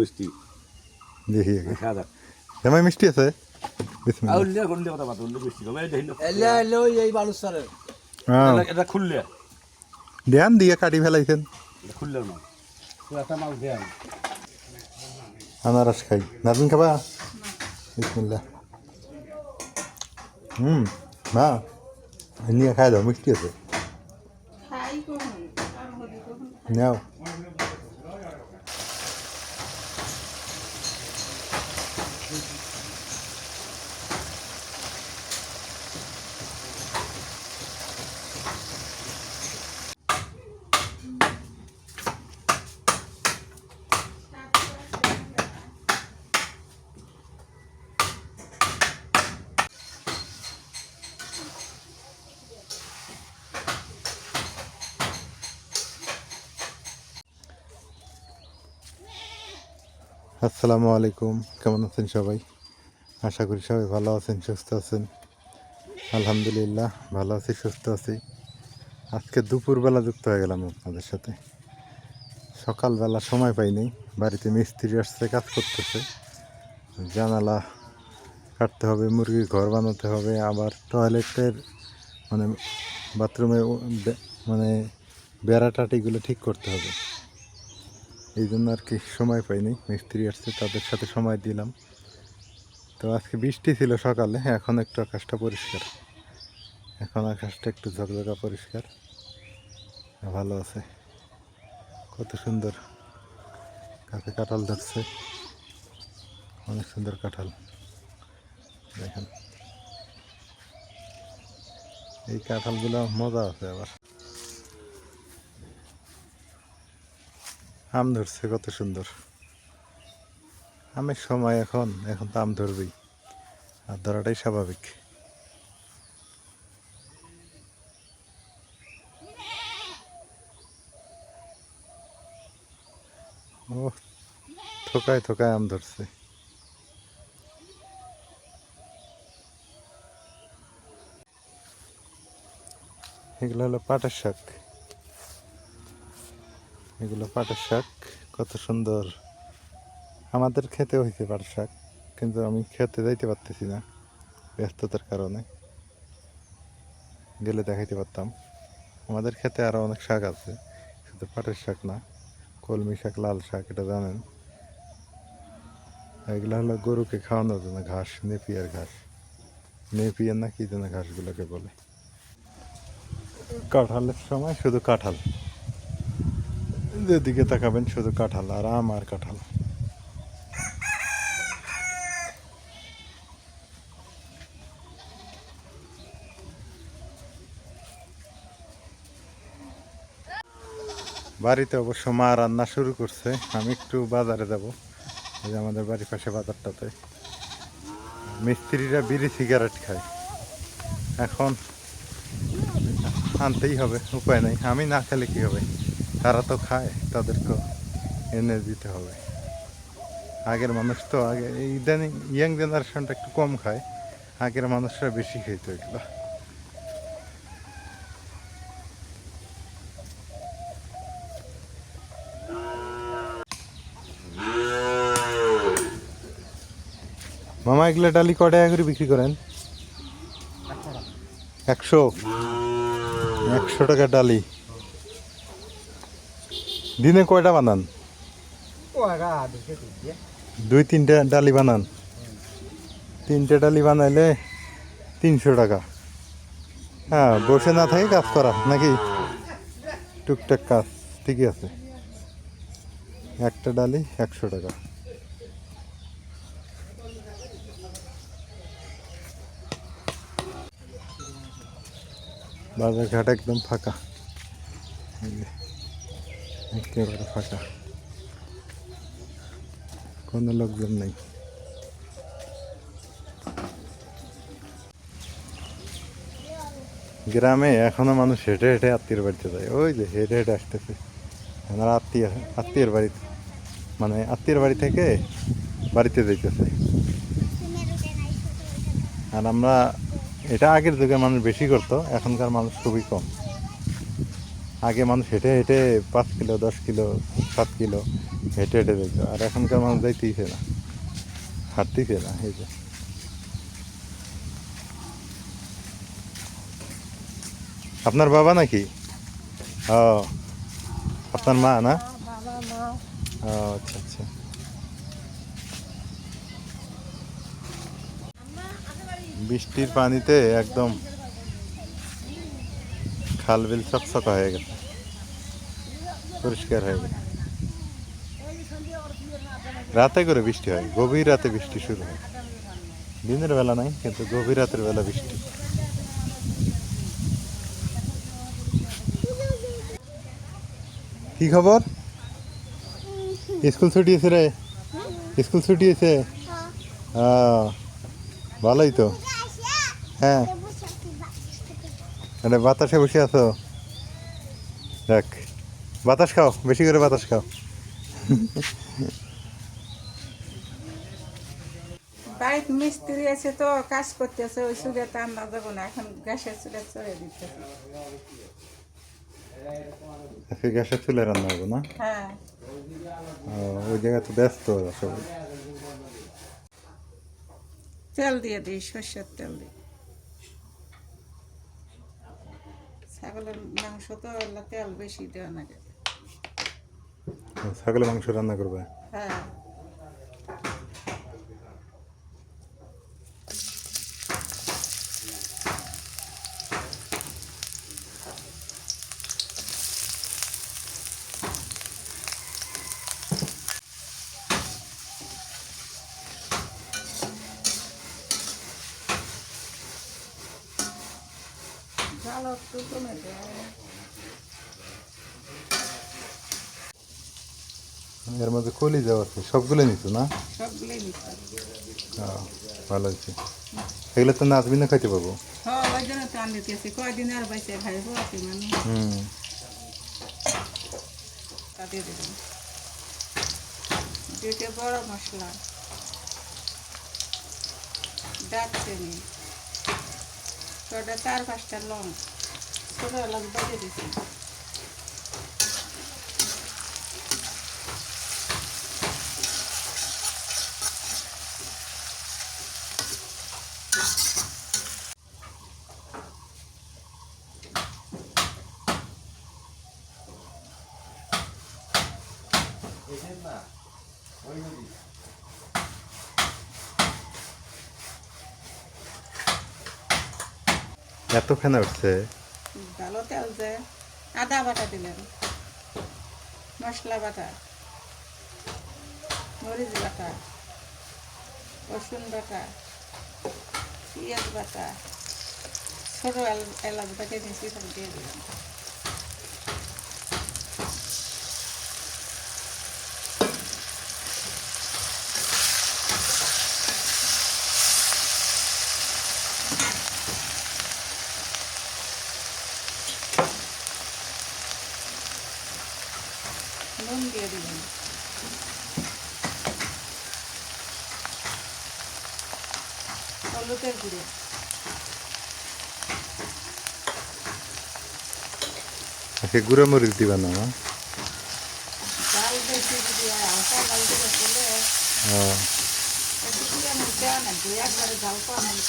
মিষ্টি। দেখি। আছে? কথা উল্লে মিষ্টি এলে এলে এই হ্যাঁ এটা- খুললে। ধ্যান দিয়ে কাটি ফেলাইছেন। খুললে না। একটা আনারস খাই। নাজমিন খাবা? বিসমিল্লাহ। হুম মা নিয়ে খাই দাও মিষ্টি আছে। নাও। আসসালামু আলাইকুম। কেমন আছেন সবাই? আশা করি সবাই ভালো আছেন, সুস্থ আছেন। আলহামদুলিল্লাহ, ভালো আছি, সুস্থ আছি। আজকে দুপুরবেলা যুক্ত হয়ে গেলাম আপনাদের সাথে। সকালবেলা সময় পাইনি, বাড়িতে মিস্ত্রি আসছে, কাজ করতেছে। জানালা কাটতে হবে, মুরগির ঘর বানাতে হবে, আবার টয়লেটের মানে বাথরুমে মানে বেড়া টাটিগুলো ঠিক করতে হবে। এই জন্য আর কি সময় পাইনি। মিস্ত্রি আসছে, তাদের সাথে সময় দিলাম। তো আজকে বৃষ্টি ছিল সকালে, এখন একটু আকাশটা পরিষ্কার। এখন আকাশটা একটু ঝকঝকা পরিষ্কার। ভালো আছে। কত সুন্দর কাছে কাঁঠাল ধরছে। অনেক সুন্দর কাঁঠাল। দেখেন। এই কাঁঠালগুলো মজা আছে আবার। আম ধরছে, কত সুন্দর। আমের সময় এখন এখন তো আম ধরবেই। আর ধরাটাই স্বাভাবিক। ও থোকায় থোকায় আম ধরছে। এগুলো হলো পাটের শাক। এগুলো পাটের শাক, কত সুন্দর। আমাদের খেতে হয়েছে পাটের শাক, কিন্তু আমি খেতে যাইতে পারতেছি না ব্যস্ততার কারণে। গেলে দেখাইতে পারতাম। আমাদের খেতে আরও অনেক শাক আছে, শুধু পাটের শাক না, কলমি শাক, লাল শাক, এটা জানেন। এগুলো হলো গরুকে খাওয়ানোর জন্য ঘাস, নেপিয়ার ঘাস। নেপিয়ার না কি যেন ঘাসগুলোকে বলে। কাঁঠালের সময় শুধু কাঁঠাল। যেদিকে তাকাবেন, শুধু কাঁঠাল, আর আম আর কাঁঠাল। বাড়িতে অবশ্য মা রান্না শুরু করছে, আমি একটু বাজারে যাব। এই যে আমাদের বাড়ির পাশে বাজারটাতে। মিস্ত্রিরা বিড়ি সিগারেট খায়। এখন আনতেই হবে, উপায় নেই। আমি না খেলে কি হবে? তারা তো খায় তাদেরকে এনে দিতে হবে। আগের মানুষ তো আগে ইদানিং, ইয়াং জেনারেশনটা একটু কম খায়, আগের মানুষরা বেশি খেত এগুলো। মামা, এগুলো ডালি ক টাকা করে বিক্রি করেন? একশো। একশো টাকা ডালি। দিনে কয়টা বানান? দুই তিনটে ডালি বানান? তিনটে ডালি বানাইলে তিনশো টাকা। হ্যাঁ বসে না থাকে কাজ করা নাকি? টুকটাক কাজ ঠিকই আছে। একটা ডালি একশো টাকা। বাজার ঘাট একদম ফাঁকা। ফাঁকা। কোনো লোকজন নেই। গ্রামে এখনও মানুষ হেঁটে হেঁটে আত্মীয় বাড়িতে যায়। ওই যে হেঁটে হেঁটে আসতেছে। আমার আত্মীয়, আত্মীয়ের বাড়ি মানে আত্মীয়ের বাড়ি থেকে বাড়িতে যাইতেছে। আর আমরা, এটা আগের যুগে মানুষ বেশি করতো, এখনকার মানুষ খুবই কম। আগে মানুষ হেঁটে হেঁটে পাঁচ কিলো, দশ কিলো, সাত কিলো হেঁটে হেঁটে দেখবে আর এখনকার মানুষ যাইতেইছে না। হাঁটতেইছে না, এই যে। আপনার বাবা নাকি? ও, আপনার মা না? ও আচ্ছা আচ্ছা। বৃষ্টির পানিতে একদম খাল বিল চকচকা হয়ে গেছে। পরিষ্কার হয়ে গেছে। রাতে করে বৃষ্টি হয় গভীর রাতে বৃষ্টি শুরু হয়। দিনের বেলা নাই কিন্তু গভীর রাতের বেলা বৃষ্টি। কি খবর? স্কুল ছুটি আছে রে? স্কুল ছুটি আছে? আহ, ভালোই তো। হ্যাঁ। মানে বাতাসে বসে আছো? দেখ বাতাস খাও বেশি করে বাতাস খাও। বাড়িতে মিস্ত্রি আছে তো কাজ করতেছে ওই সুরে তো আমরা যাব না এখন গ্যাসের চুলে চড়ে দিতেছে। গ্যাসের চুলে রান্না হব না? হ্যাঁ। ও, ওই জায়গায় তো ব্যস্ত সবাই। তেল দিয়ে দিই সর্ষের তেল দিই। ছাগলের মাংস তো তেল বেশি দেওয়া লাগে। ছাগলের মাংস রান্না করবে? হ্যাঁ ভালো একটু কমে দেয় এর মধ্যে কলি যাওয়া আছে সবগুলো নিছো না? ভালো আছে এগুলো তো নাচবি না খাইতে পাবো খাইবো হুম। বড় মশলা। দারচিনি। ছটা চার পাঁচটা লং। ছোটো বাজে দিছি। এত ফেনা উঠছে? ভালো তেল যে, আদা বাটা দিলেন মশলা বাটা, মরিচ বাটা, রসুন বাটা, পেঁয়াজ বাটা, ছোটো এল- এলাচ বাটা মিশিয়ে দিয়ে দিলাম। হলুদের গুঁড়ো আজকে গুঁড়ো মরিচ দিবা না হয়।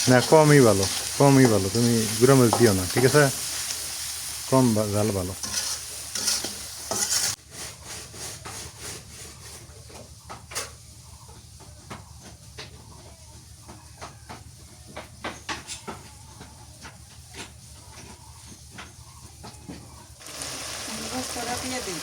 না কমই ভালো কমই ভালো তুমি গুঁড়ো মরিচ দিও না ঠিক আছে? কম ঝাল ভালো মশলা দিয়ে দিই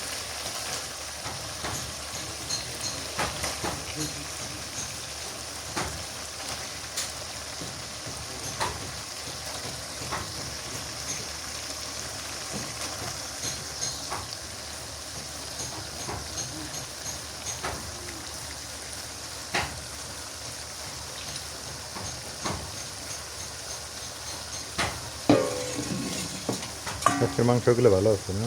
আজকের মাংসগুলো ভালো আছে না?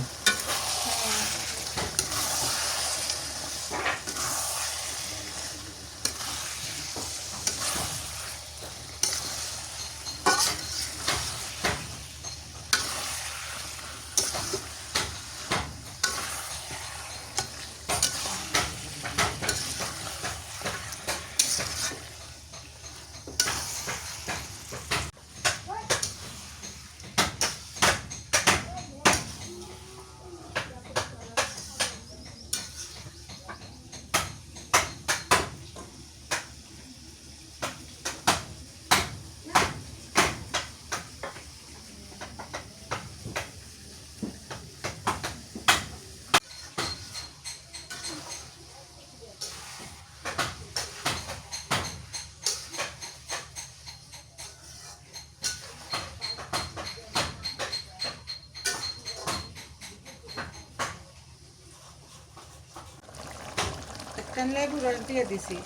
লেবু রস দিয়ে দিছি।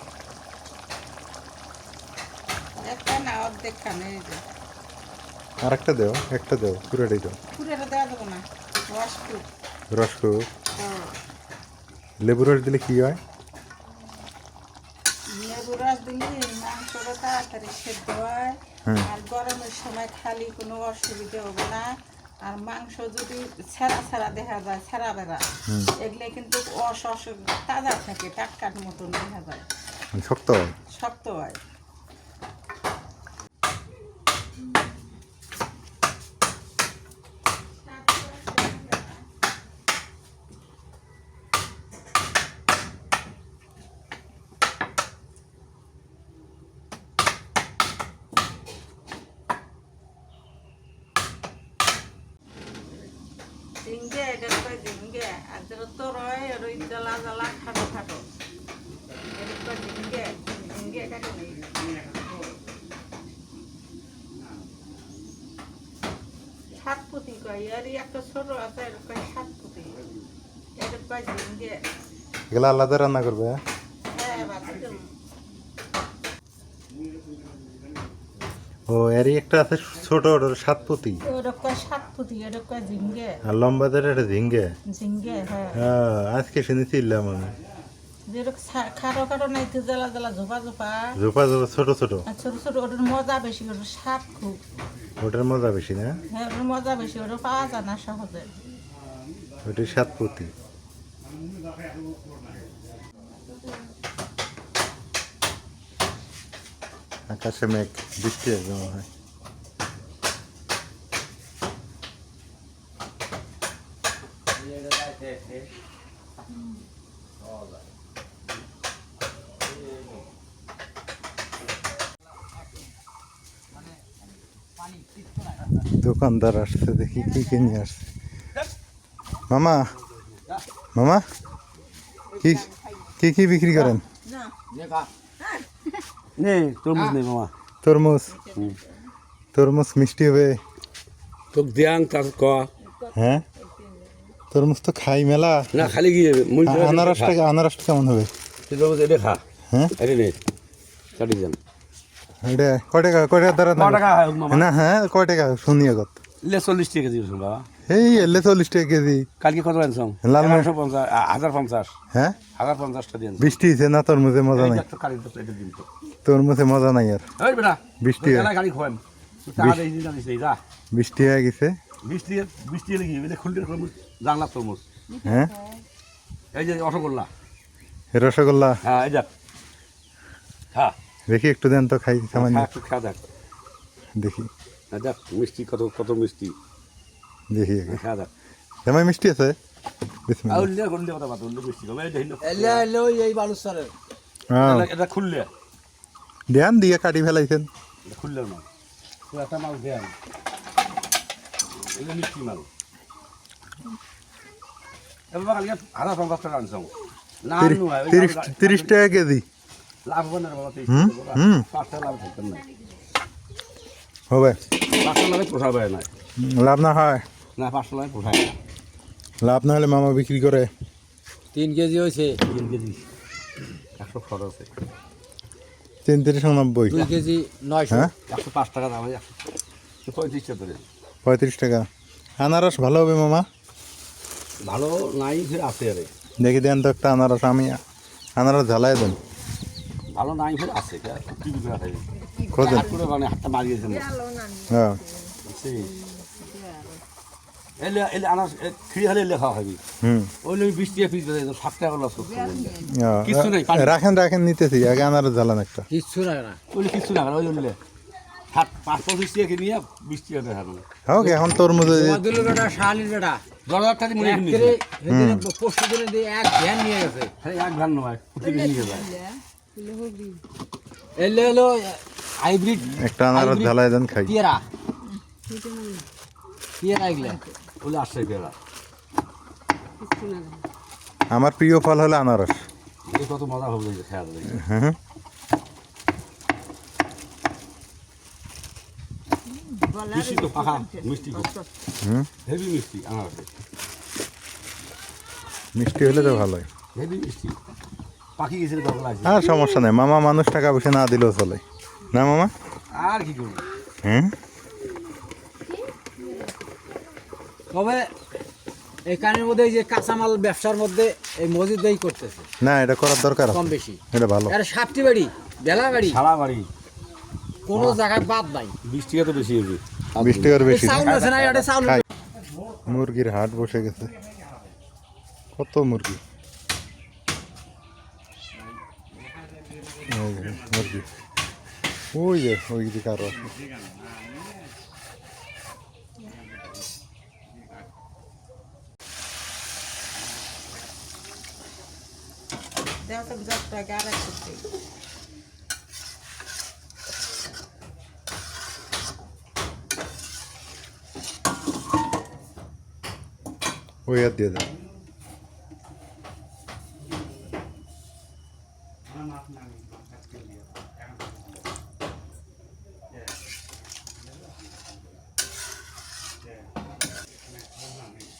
একটা না অর্ধেক খানে আর একটা দেও একটা দেও পুরোটাই দাও পুরোটা দেওয়া যাব না রস খুব। রস করো হ্যাঁ। লেবু রস দিলে কি হয়? লেবু রস দিলে মাংসটা তাড়াতাড়ি সেদ্ধ হয়। হুম। আর গরমের সময় খালি কোনো অসুবিধা হবে না। আর মাংস যদি ছেঁড়া ছেঁড়া দেখা যায় ছেঁড়া বেড়া এগুলো কিন্তু অস তাজা থাকে টাটকার মতন দেখা যায়। মানে শক্ত হয়। শক্ত হয় ঝিঙ্গে এটা কয় ঝিঙ্গে আর যেটা তোর হয় ওর ওই জ্বালা জ্বালা খাটো খাটো এটা কয় ঝিঙ্গে ঝিঙ্গে কাটে নেই সাতপুতি কয় এরই একটা ছোট আছে এটা কয় সাতপুতি এটা কয় ঝিঙ্গে এগুলো আলাদা রান্না করবে হ্যাঁ? হ্যাঁ। ও এরই একটা আছে ছোট ওটার কয় ঝিঙ্গে। আর লম্বাদের এটা ঝিঙ্গে। হ্যাঁ। আজকে শুনেছিলাম আমি। ছোট ছোট। ছোট ছোট ওটার মজা বেশি ওটার স্বাদ খুব। ওটার মজা বেশি না? হ্যাঁ ওটার মজা বেশি ওটা পাওয়া যায় না সহজে। ওটাই সাতপতি আকাশে মেঘ বৃষ্টি একদম হয়। দোকানদার আসছে দেখি কি কি নিয়ে আসছে। মামা মামা কি কি কি বিক্রি করেন? তরমুজ নেই মামা। তরমুজ। তরমুজ মিষ্টি হবে। তোক দিয়াং তার ক। হ্যাঁ? তরমুজ তো খাই মেলা। না খালি গিয়ে আনারসটা আনারসটা কেমন হবে? তরমুজ এটা খা। হ্যাঁ? এটা কাটি যান। এটা কয় টাকা কয় টাকা দ্বারা টাকা না হ্যাঁ কয় টাকা শুনি আগত। লে চল্লিশ টাকা কেজি বাবা এই এলে চল্লিশ টাকা কেজি। কালকে কত আনছাম লাল। এগারোশো পঞ্চাশ হাজার পঞ্চাশ। হ্যাঁ? হাজার পঞ্চাশটা বৃষ্টি হয়েছে না তরমুজে মজা নাই? একটু কাটি তো এটা দিন তো। তরমুজে মজা নাই আর। বৃষ্টি হয়। দিন বৃষ্টি হয়ে গেছে। বৃষ্টি বৃষ্টি এলে কি জানলা তরমুজ। হ্যাঁ? এই যে রসগোল্লা। রসগোল্লা। হ্যাঁ এই যাক হ্যাঁ। দেখি একটু দেন তো খাই সামান্য। একটু খা দেখ। দেখি। দেখ মিষ্টি কত কত মিষ্টি। দেখি খা দেখ। জামাই মিষ্টি আছে? হ্যাঁ দেন দিয়ে কাটি ফেলাইছেন। এটা খুললে না। তো একটা মাল দেয় এটা মিষ্টি মাল এবার কালকে হাজার পঞ্চাশ টাকা আনছ। না তিরিশ- হয়, টাকা কেজি। হবে টাকা টাকা লাভ না। হবে? পাঁচ টাকা লাভে পোষাবে না। লাভ না হয়? না পাঁচ লাভে পোষায় না। লাভ না হলে মামা বিক্রি করে। তিন কেজি হয়েছে। তিন কেজি। একশো খরচ তিন তিরিশ নব্বই দুই কেজি নয়শো। হ্যাঁ? একশো পাঁচ টাকা দাম একশো পঁয়ত্রিশটা ধরে। পঁয়ত্রিশ টাকা। আনারস ভালো হবে মামা? ভালো নাই আছে আরে। দেখি দেন তো একটা আনারস আমি আনারস ঝালাই দেন। ভালো নাই ফের আছে কি খোঁজেন করে মানে হাতটা মারিয়েছে হ্যাঁ। এলে এলে আনার খিড়ি হলে এলে খাওয়া খাবি। হুম। ওই লোক বিশ টাকা পিস সাত টাকা লস করছে হ্যাঁ। কিচ্ছু নেই, পানি। রাখেন রাখেন নিতেছি আগে আনারস ঝালান একটা। কিচ্ছু না না। ওই কিছু না ওই জন্য সাত পাঁচ পঁচিশ টাকা নিয়ে বিশ টাকা দেখা গেল এখন তরমুজ বেটা শাহালির বেটা। দশ হাজার টাকা মনে এক কিনে পরশু দিনে এক ভ্যান নিয়ে গেছে। এক ঘান নয় নিয়ে যায়। এলে এলো হাইব্রিড একটা আনারস ঝালাই দেন খাই। পেয়ারা। পেয়ারা এগুলো ওগুলো আসছে পেয়ারা। আমার প্রিয় ফল হলো আনারস। কত মজা হবে খেয়াল দেখি হুম মিষ্টি তো পাখা মিষ্টি হুম? হেভি মিষ্টি আনারসে মিষ্টি হলে তো ভালোই। হেভি মিষ্টি। পাখি গেছিল দরকার আছে। আর সমস্যা নেই মামা মানুষ টাকা পয়সা না দিলেও চলে। না মামা? আর কি করব? হ্যাঁ তবে এই কানের মধ্যে এই যে কাঁচামাল ব্যবসার মধ্যে এই করতেছে। না এটা করার দরকার কম বেশি। এটা ভালো। আর সাপটি বাড়ি বেলা বাড়ি। সারা বাড়ি। কোনো জায়গায় বাদ নাই। বিশ টাকা তো বেশি হবে বিশ টাকার বেশি। চাউল আছে না এটা চাউল মুরগির হাট বসে গেছে। কত মুরগি এই যে মুরগি ওই যে ওই দিকে আরও আছে দেওয়া তো যত টাকা আর একটু দিই।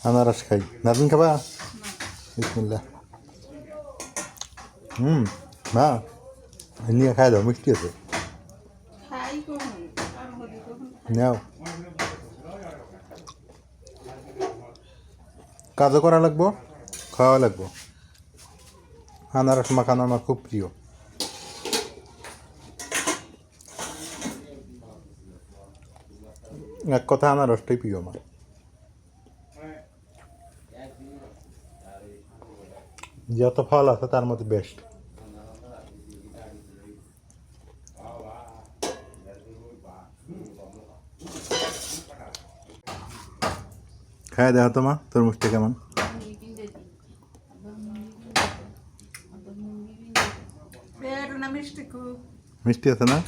আনারস খাই। নাজমিন খাবা? বিসমিল্লাহ। হুম না নিয়ে খাই দাও মিষ্টি আছে। নাও। কাজও করা লাগবো খাওয়া লাগবো। আনারস মাখানো আমার খুব প্রিয়। এক কথা আনারসটাই প্রিয় আমার। যত ফল আছে তার মধ্যে বেস্ট খাই দেওয়া তো মা তরমুজটা কেমন? মিষ্টি আছে না?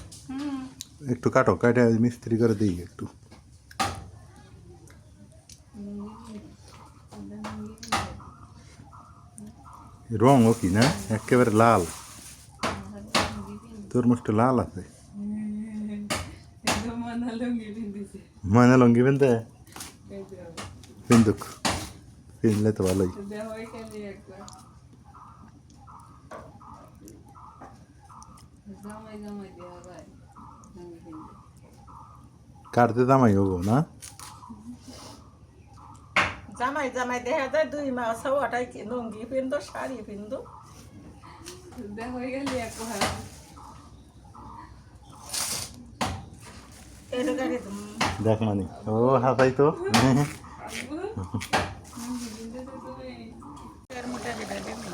একটু কাটো কাটে মিস্ত্রি করে দিই একটু। রং ও কি না? একেবারে লাল। তরমুজটা লাল আছে? ময়না লঙ্গি পিনতে? পিন্দুক। পিনলে তো ভালোই। কাটতে দামাই হব না? জামাই জামাই দেখা যায় দুই মাস ওটাই কি? লুঙ্গি পিন্ধো শাড়ি গাড়ি দেখ মানে। ও হাসাই তো মোটা বেটা দেবো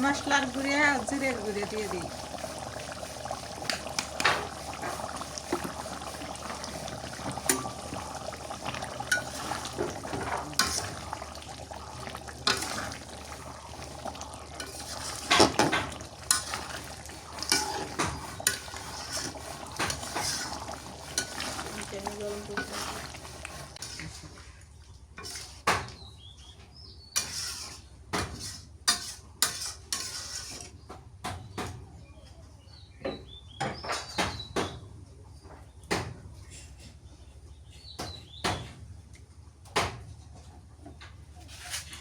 মশলার গুঁড়ে আর জিরের গুঁড়ে দিয়ে দিই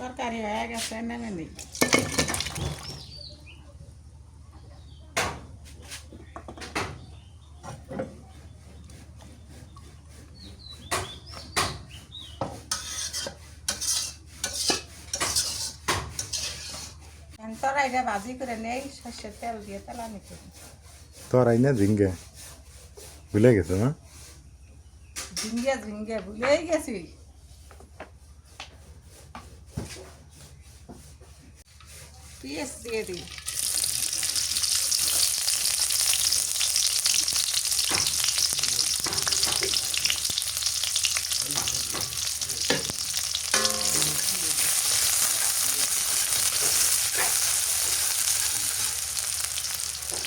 তরকারি হয়ে গেছে নেমে নিই তরাইটা ভাজি করে নেই সর্ষের তেল দিয়ে তেলানি করি তোরাই না ঝিঙ্গে ভুলে গেছো না ঝিঙ্গে ঝিঙ্গে ভুলেই গেছি পেঁয়াজ দিয়ে দিই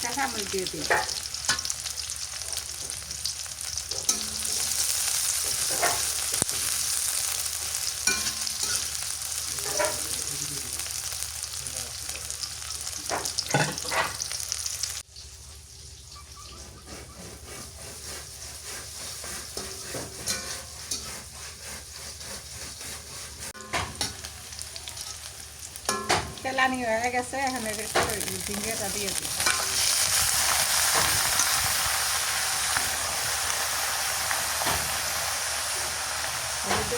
কাঁচামরিচ দিয়ে দিই তেলানি হয়ে গেছে এখন ঝিঙ্গেটা দিয়ে দিই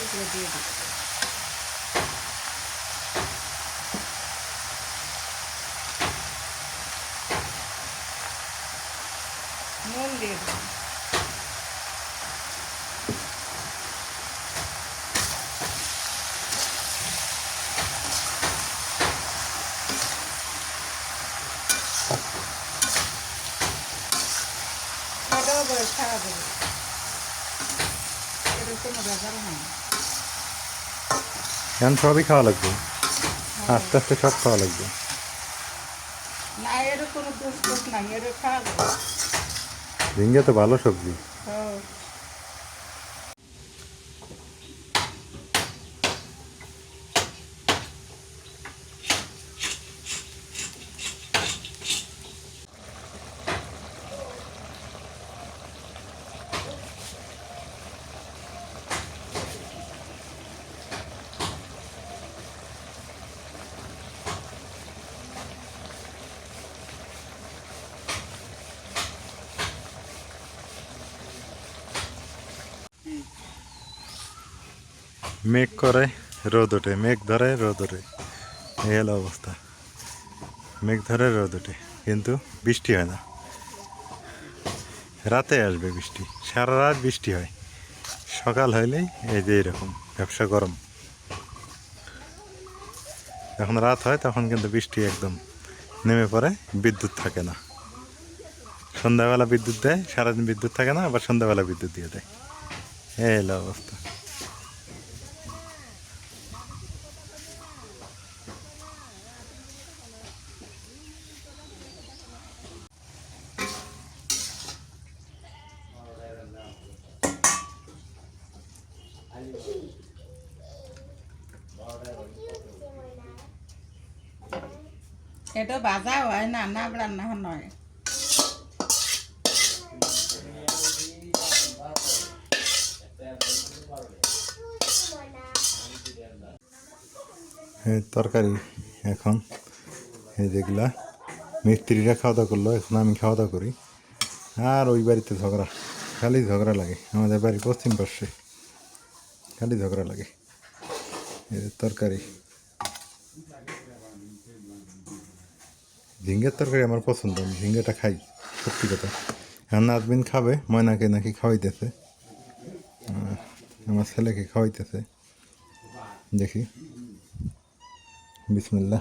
দিয়ে দিই নুন দিয়ে দিই এটাও করে ছাড়া দেবে এটা কোনো ব্যাপার নাই এখন সবই খাওয়া লাগবে আস্তে আস্তে সব খাওয়া লাগবে ঝিঙ্গে তো ভালো সবজি হ্যাঁ মেঘ করে, রোদ ওঠে। মেঘ ধরে, রোদ ওঠে। এই হলো অবস্থা। মেঘ ধরে, রোদ ওঠে। কিন্তু বৃষ্টি হয় না। রাতে আসবে বৃষ্টি। সারা রাত বৃষ্টি হয়। সকাল হইলেই এই যে এরকম, ব্যবসা গরম। যখন রাত হয়, তখন কিন্তু বৃষ্টি একদম নেমে পড়ে। বিদ্যুৎ থাকে না। সন্ধ্যাবেলা বিদ্যুৎ দেয়, সারাদিন বিদ্যুৎ থাকে না, আবার সন্ধ্যাবেলা বিদ্যুৎ দিয়ে দেয়। এই হলো অবস্থা এটা ভাজা হয় না রান্না নয় তরকারি এখন, এই যেগুলা। মিস্ত্রিরা খাওয়া দাওয়া করল, এখন আমি খাওয়া দাওয়া করি। আর ওই বাড়িতে ঝগড়া, খালি ঝগড়া লাগে। আমাদের বাড়ি পশ্চিম পার্শ্বে খালি ঝগড়া লাগে। তরকারি। ঝিঙ্গের তরকারি আমার পছন্দ, আমি ঝিঙ্গেটা খাই, সত্যি কথা। এখন নাজবিন খাবে, ময়নাকে নাকি খাওয়াইতেছে। আমার ছেলেকে খাওয়াইতেছে। দেখি। বিসমিল্লা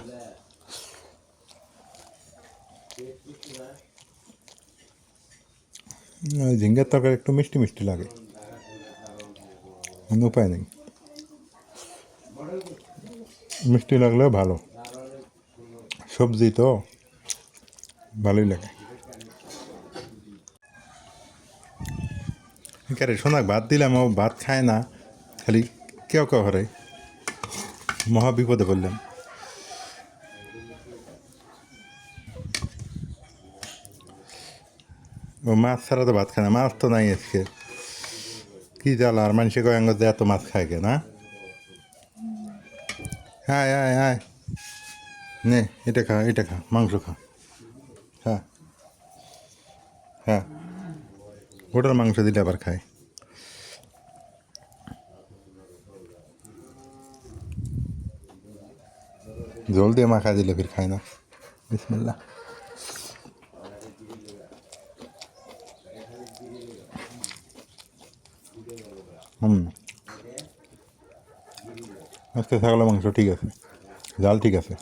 ঝিঙ্গের তরকারি একটু মিষ্টি মিষ্টি লাগে। কোনো উপায় নেই। মিষ্টি লাগলেও ভালো। সবজি তো। ভালোই লাগে। কারে শোনাক ভাত দিলাম, ও ভাত খায় না। খালি কেউ কেউ হরে। মহা বিপদে পড়লাম। ও মাছ ছাড়া তো ভাত খায় না, মাছ তো নাই আজকে। কি জাল আর মানুষে কয়েঙ্গ যে এত মাছ খায় কে না হ্যাঁ হ্যাঁ হ্যাঁ নে, এটা খা এটা খা, মাংস খা। হ্যাঁ। হ্যাঁ। ওটার মাংস দিলে আবার খায়। জল দিয়ে মাখা দিলে ফির খায় না। বিসমিল্লা হুম। আজকে ছাগলের মাংস ঠিক আছে। জাল ঠিক আছে।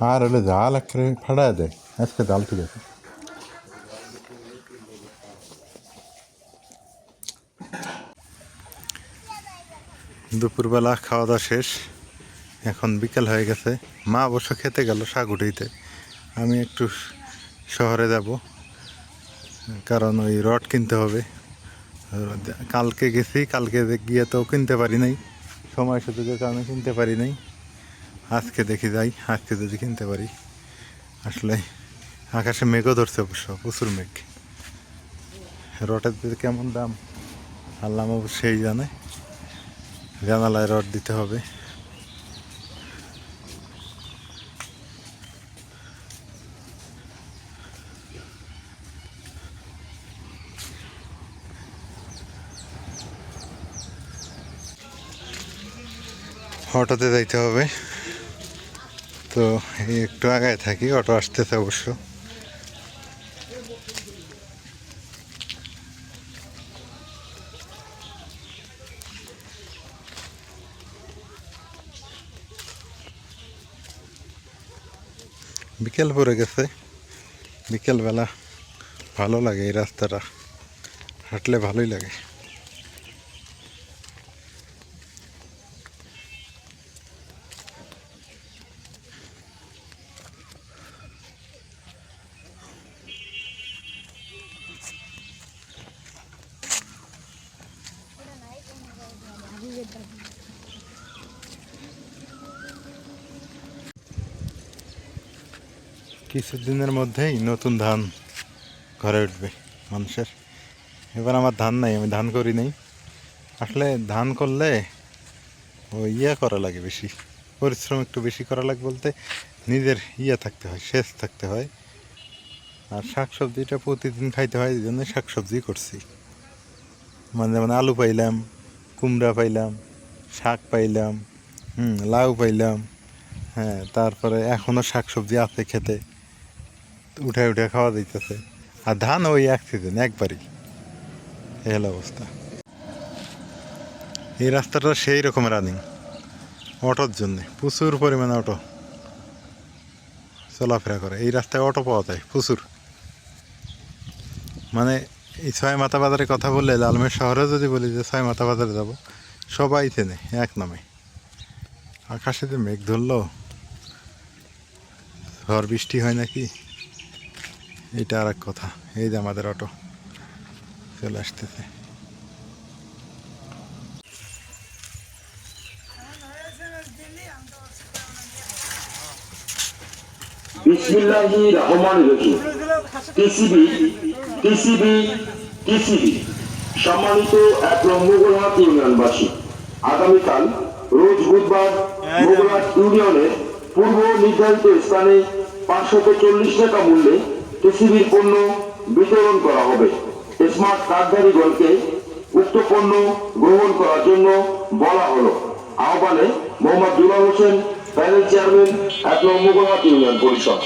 আর হলে জাল একটা ফাটা দেয়। আজকে জাল ঠিক আছে। দুপুরবেলা খাওয়া দাওয়া শেষ। এখন বিকেল হয়ে গেছে। মা অবশ্য খেতে গেল উঠাইতে। আমি একটু শহরে যাব। কারণ ওই রড কিনতে হবে। কালকে গেছি, কালকে গিয়ে তো কিনতে পারি নাই। সময় সুযোগের কারণে কিনতে পারি নাই। আজকে দেখি যাই, আজকে যদি কিনতে পারি। আসলে আকাশে মেঘও ধরছে অবশ্য, প্রচুর মেঘ। রটের কেমন দাম? আল্লাহ অবশ্যই জানে। জানালায় রড দিতে হবে। অটোতে যাইতে হবে। তো একটু আগায় থাকি, অটো আসতেছে অবশ্য। বিকেল পড়ে গেছে। বিকেলবেলা ভালো লাগে এই রাস্তাটা। হাঁটলে ভালোই লাগে। কিছুদিনের মধ্যেই নতুন ধান ঘরে উঠবে মানুষের। এবার আমার ধান নাই, আমি ধান করি নাই। আসলে ধান করলে ও ইয়ে করা লাগে বেশি, পরিশ্রম একটু বেশি করা লাগে বলতে নিজের ইয়ে থাকতে হয়, সেচ থাকতে হয়। আর শাক সবজিটা প্রতিদিন খাইতে হয়, এই জন্য শাক সবজি করছি। মানে যেমন আলু পাইলাম, কুমড়া পাইলাম, শাক পাইলাম, হুম, লাউ পাইলাম হ্যাঁ তারপরে এখনও শাক সবজি আছে খেতে। উঠে উঠে খাওয়া যাইতেছে আর ধান ওই এক সিজন একবারই। এই হলো অবস্থা। এই রাস্তাটা সেই রকম রানিং অটোর জন্যে, প্রচুর পরিমাণে অটো চলাফেরা করে। এই রাস্তায় অটো পাওয়া যায়, প্রচুর। মানে এই ছয় মাথা বাজারের কথা বললে লালমের শহরে যদি বলি যে ছয় মাথা বাজারে যাব, সবাই চেনে, এক নামে। আকাশে যে মেঘ ধরলো। ঝড় বৃষ্টি হয় নাকি? এটা আর এক কথা। এই যে আমাদের অটো। চলে আসতেছে। বিসমিল্লাহি রহমান রহিম টিসিবি টিসিবি টিসিবি। সম্মানিত এক মোগলহাট ইউনিয়নবাসী আগামীকাল রোজ বুধবার মোগলহাট ইউনিয়নের পূর্ব নির্ধারিত স্থানে পাঁচশত চল্লিশ টাকা মূল্যে টিসিবির পণ্য বিতরণ করা হবে। স্মার্ট কার্ডধারীগণকে উক্ত পণ্য গ্রহণ করার জন্য বলা হলো। আহ্বানে মোহাম্মদ দুলাল হোসেন, প্যানেল চেয়ারম্যান, এক নম্বর ইউনিয়ন পরিষদ।